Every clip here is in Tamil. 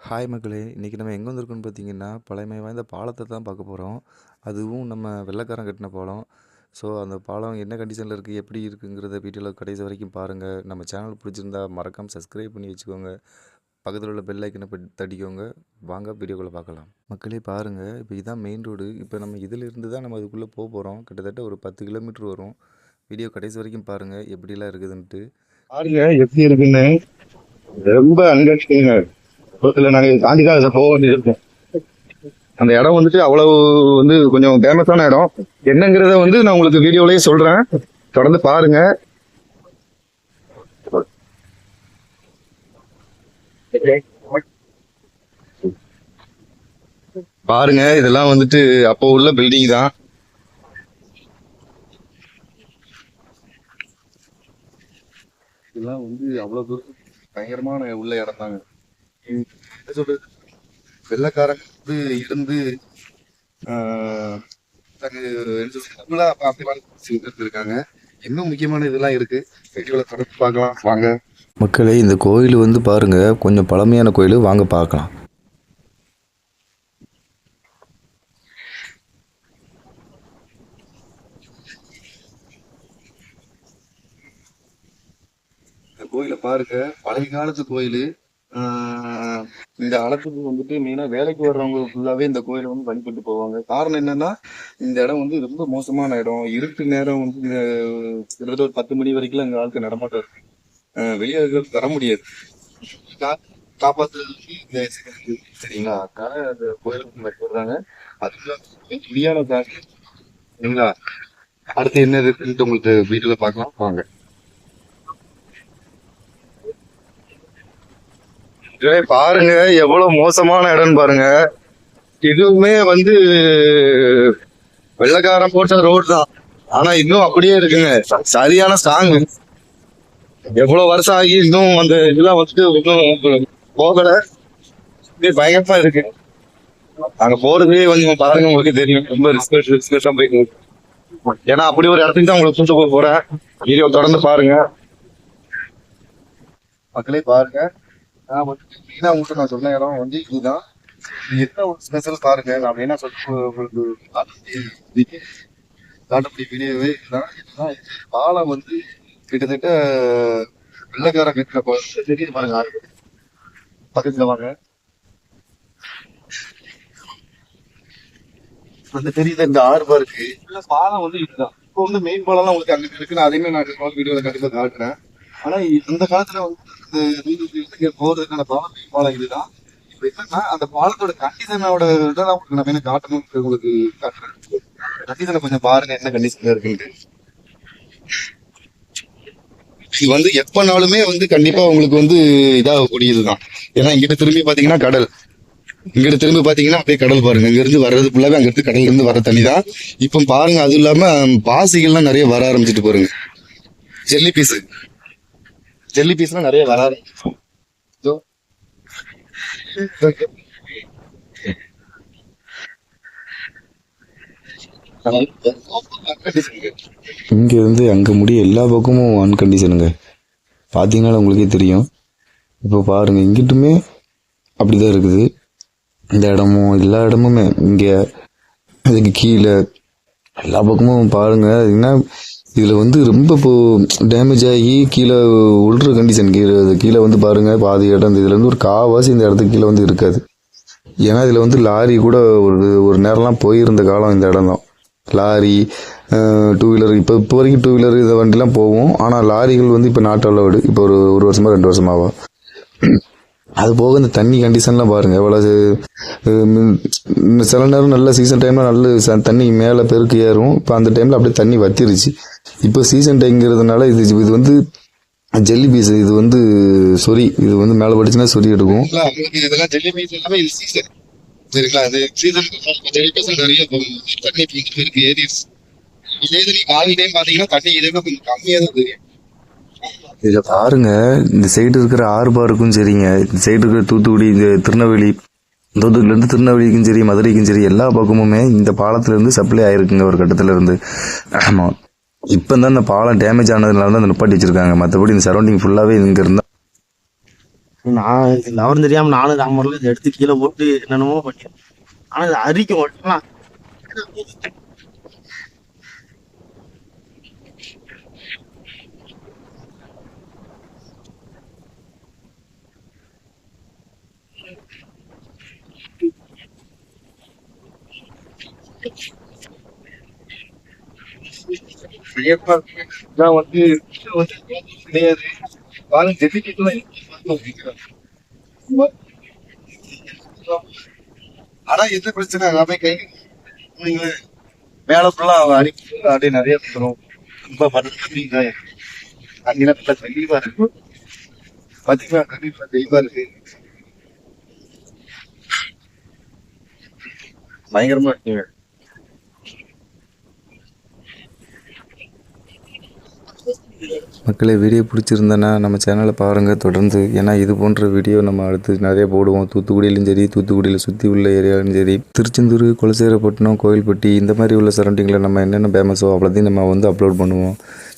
ஹாய் மக்களே! இன்றைக்கி நம்ம எங்கே வந்திருக்கோம்னு பார்த்தீங்கன்னா, பழமை வாய்ந்த பாலத்தை தான் பார்க்க போகிறோம் அதுவும் நம்ம வெள்ளைக்காரன் கட்டின பாலம். ஸோ, அந்த பாலம் என்ன கண்டிஷனில் இருக்குது எப்படி இருக்குங்கிறத வீடியோவில் கடைசி வரைக்கும் பாருங்கள் நம்ம சேனல் பிடிச்சிருந்தா மறக்காம சப்ஸ்கிரைப் பண்ணி வச்சுக்கோங்க. பக்கத்தில் உள்ள பெல் ஐக்கனை தடிக்கோங்க தட்டிக்கோங்க. வாங்க வீடியோக்குள்ளே பார்க்கலாம். மக்களே பாருங்க, இப்போ இதுதான் மெயின் ரோடு. இப்போ நம்ம இதிலிருந்து தான் நம்ம அதுக்குள்ளே போக போகிறோம் கிட்டத்தட்ட ஒரு 10 கிலோமீட்டர் வரும். வீடியோ கடைசி வரைக்கும் பாருங்கள் எப்படிலாம் இருக்குதுன்ட்டு. பாருங்க எப்படி இருக்குன்னு ரொம்ப அண்டர்ஸ்டாண்டிங் இல்லை நாங்கள் காந்திக்காக தான் போக வேண்டியது இருக்கும் அந்த இடம் வந்துட்டு அவ்வளவு வந்து கொஞ்சம் ஃபேமஸான இடம். என்னங்கிறத வந்து நான் உங்களுக்கு வீடியோலயே சொல்றேன். தொடர்ந்து பாருங்க. பாருங்க இதெல்லாம் வந்துட்டு அப்போ உள்ள பில்டிங் தான். இதெல்லாம் வந்து அவ்வளவு தூரம் பயங்கரமான உள்ள இடம் தாங்க. என்ன சொல்றது? வெள்ளக்காரங்க வந்து இருந்து இருக்காங்க. இன்னும் முக்கியமான இதெல்லாம் இருக்கு. வீடியோல தொடர்ந்து பார்க்கலாம். வாங்க. மக்களே இந்த கோயில் வந்து பாருங்க, கொஞ்சம் பழமையான கோயில். வாங்க பார்க்கலாம். இந்த கோயிலை பாருங்க. பழைய காலத்து கோயில். இந்த காலத்துக்கு வந்துட்டு மெயினா வேலைக்கு வர்றவங்க ஃபுல்லாவே இந்த கோயிலை வந்து வழிபட்டு போவாங்க. காரணம் என்னன்னா இந்த இடம் வந்து ரொம்ப மோசமான இடம். இருட்டு நேரம் வந்து இந்த கிட்டத்தட்ட ஒரு பத்து மணி வரைக்கும் அங்க ஆளுக்கு நடமாட்டம் இருக்கு. ஆஹ் வெளியே இருக்கிறது தர முடியாது. கா- காப்பாத்துறதுக்கு இந்த சரிங்களா? அதனால அந்த கோயிலுக்கு வழிபடுறாங்க அதுக்கு முடியாத காசு சரிங்களா? அடுத்து என்ன இருக்குன்ட்டு உங்களுக்கு வீட்டுல பாக்கலாம் வாங்க. இதே பாருங்க எவ்வளவு மோசமான இடம் பாருங்க. இதுவுமே வந்து வெள்ளக்காரன் போட்ட ரோடு தான். ஆனா இன்னும் அப்படியே இருக்குங்க. சரியான ஸ்ட்ராங் எவ்வளவு வருஷம் ஆகி இன்னும் அந்த இதெல்லாம் வந்துட்டு இன்னும் போகல. இதே பயங்கரமா இருக்கு. அங்க போறதே கொஞ்சம் பாருங்க உங்களுக்கு தெரியும். ரொம்ப ரிஸ்க் ரிஸ்க் தான் போயிட்டு ஏன்னா அப்படி ஒரு இடத்துக்கு தான் உங்களுக்கு கூட்டு போக போறேன். வீடியோ தொடர்ந்து பாருங்க. மக்களே பாருங்க. நான் வந்து மெயினா உங்களுக்கு நான் சொன்ன இடம் வந்து இதுதான். இது என்ன ஒரு ஸ்பெஷல் பாருங்க நான் மெயினா சொல்ல உங்களுக்கு காட்டக்கூடிய வீடியோவே இதுதான் இதுதான் இது. பாலம் வந்து கிட்டத்தட்ட வெள்ளக்கார கட்டின தெரியுது பாருங்க. பக்கத்துல வாங்க. அந்த தெரியுது இந்த பாருக்கு இல்ல பாலம் வந்து இதுதான். இப்போ வந்து மெயின் பாலம் உங்களுக்கு அங்க இருக்கு. நான் அதையுமே நான் வீடியோல கண்டிப்பா காட்டுறேன். ஆனா இந்த காலத்துல வந்து இந்த நீதிபதிகளுக்கு போறதுக்கான பாலம் பாலம் இதுதான். இப்ப என்னன்னா அந்த பாலத்தோட கண்டிஷனோட இதெல்லாம் உங்களுக்கு நான் வேணும் காட்டணும்னு உங்களுக்கு காட்டுறேன். கண்டிஷனை கொஞ்சம் பாருங்க என்ன கண்டிஷன்ல இருக்குன்ட்டு. இது வந்து எப்பனாலுமே வந்து கண்டிப்பா உங்களுக்கு வந்து இதாகக்கூடியதுதான். ஏன்னா இங்கிட்ட திரும்பி பாத்தீங்கன்னா கடல். இங்கிட்ட திரும்பி பாத்தீங்கன்னா அப்படியே கடல் பாருங்க. இங்க இருந்து வர்றது ஃபுல்லாவே அங்க இருந்து கடல்ல இருந்து வர தண்ணி தான் இப்ப பாருங்க அதுவும் இல்லாம பாசிகள்லாம் நிறைய வர ஆரம்பிச்சிட்டு பாருங்க ஜெல்லி பீஸ் ஜெல்லி பீஸ்லாம் நிறைய வராது. இங்க இருந்து அங்க முடிய எல்லா பக்கமும் அன்கண்டிஷனுங்க பாத்தீங்கன்னா உங்களுக்கே தெரியும். இப்போ பாருங்க இங்கிட்டுமே அப்படிதான் இருக்குது. இந்த இடமும் எல்லா இடமுமே இங்க இதுக்கு கீழே எல்லா பக்கமும் பாருங்க. என்ன இதில் வந்து ரொம்ப இப்போ டேமேஜ் ஆகி கீழே உள்ற கண்டிஷன் கீழே கீழே வந்து பாருங்கள் பாதி இடம் இந்த வந்து ஒரு காவாசி இந்த இடத்துக்கு கீழே வந்து இருக்காது. ஏன்னா இதில் வந்து லாரி கூட ஒரு ஒரு நேரம்லாம் போயிருந்த காலம் இந்த இடம் தான். லாரி டூ வீலர் இப்போ இப்போ வரைக்கும் டூ வீலர் இந்த வண்டிலாம் போவோம் ஆனால் லாரிகள் வந்து இப்போ நாட்டு அளவுடு. இப்போ ஒரு ஒரு வருஷமாக ரெண்டு வருஷமாவா. அது போக இந்த தண்ணி கண்டிஷன்லாம் பாருங்கள் எவ்வளோ சில நேரம் நல்ல சீசன் டைமில் நல்ல ச- தண்ணி மேலே பெருக்கு ஏறும். இப்போ அந்த டைமில் அப்படியே தண்ணி வத்திருச்சு. இப்போ சீசன் டைங்கிறதுனால இது இது வந்து ஜெல்லி பீஸ் இது வந்து சொறி இது வந்து மேலே படிச்சுன்னா சொறி எடுக்கும். இல்ல, இதெல்லாம் ஜெல்லி பீஸ் எல்லாமே சீசன் சரிங்களா இது ஜெல்லி பீஸ் நிறைய தண்ணி இப்போ இருக்கு ஏரிஸ் இதே இது நீங்க டைம் பார்த்தீங்கன்னா தண்ணி இதே கொஞ்சம் கம்மியாக தான் தெரியும். இதை பாருங்க. இந்த சைடு இருக்கிற ஆறு பாருக்கும் சரிங்க. இந்த சைடு இருக்கிற தூத்துக்குடி இந்த திருநெல்வேலி தூத்துக்குடிலேருந்து திருநெல்வேலிக்கும் சரி மதுரைக்கும் சரி எல்லா பக்கமுமே இந்த பாலத்திலேருந்து சப்ளை ஆயிருக்குங்க ஒரு கட்டத்தில் இருந்து. ஆமாம் இப்போ தான் இந்த பாலம் டேமேஜ் ஆனதுனால தான் இந்த நிப்பாட்டி வச்சிருக்காங்க. மற்றபடி இந்த சரௌண்டிங் ஃபுல்லாகவே இங்கே இருந்தால் நான் அவரும் தெரியாமல் நானும் ராமர்ல இதை எடுத்து கீழே போட்டு என்னென்னமோ பண்ணேன் ஆனால் இது அரிக்க மட்டும்லாம் வியப்பா இருக்கு. இதான் வந்து இது வந்து கிடையாது பாருங்க ஜெட்டிக்கெல்லாம் ஆனா என்ன பிரச்சனை எல்லாமே கை நீங்களே மேல ஃபுல்லா அடிக்க அப்படியே நிறைய வந்துடும் ரொம்ப மருந்து அங்கெல்லாம் நல்லா தெளிவா இருக்கு பாத்தீங்கன்னா கண்டிப்பா தெளிவா இருக்கு பயங்கரமா இருக்குங்க மக்களே வீடியோ பிடிச்சிருந்தேன்னா நம்ம சேனலை பாருங்கள் தொடர்ந்து. ஏன்னா இது போன்ற வீடியோ நம்ம அடுத்து நிறைய போடுவோம். தூத்துக்குடியிலும் சரி தூத்துக்குடியில் சுற்றி உள்ள ஏரியாலும் சரி. திருச்செந்தூர் குலசேரப்பட்டினம் கோயில்பட்டி இந்த மாதிரி உள்ள சரௌண்டிங்கில் நம்ம என்னென்ன ஃபேமஸோ அவ்வளோத்தையும் நம்ம வந்து அப்லோட் பண்ணுவோம்.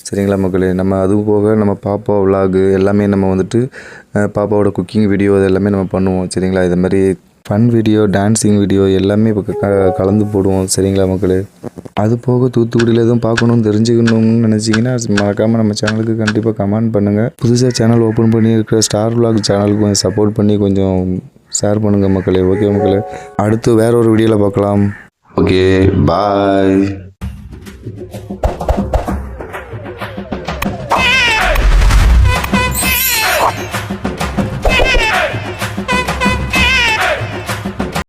சரிங்களா மக்களே? நம்ம அது போக நம்ம பாப்பா விலாகு எல்லாமே நம்ம வந்துட்டு பாப்பாவோட குக்கிங் வீடியோ அது எல்லாமே நம்ம பண்ணுவோம். சரிங்களா? இது மாதிரி ஃபன் வீடியோ டான்ஸிங் வீடியோ எல்லாமே இப்போ க- கலந்து போடுவோம் சரிங்களா மக்களே? அது போக தூத்துக்குடியில் எதுவும் பார்க்கணும் தெரிஞ்சுக்கணும்னு நினச்சிங்கன்னா மறக்காமல் நம்ம சேனலுக்கு கண்டிப்பாக கமெண்ட் பண்ணுங்கள் புதுசாக சேனல் ஓப்பன் பண்ணி இருக்கிற ஸ்டார் விளாக் சேனலுக்கு கொஞ்சம் சப்போர்ட் பண்ணி கொஞ்சம் ஷேர் பண்ணுங்கள் மக்களே ஓகே மக்களே? அடுத்து வேற ஒரு வீடியோவில் பார்க்கலாம். Okay bye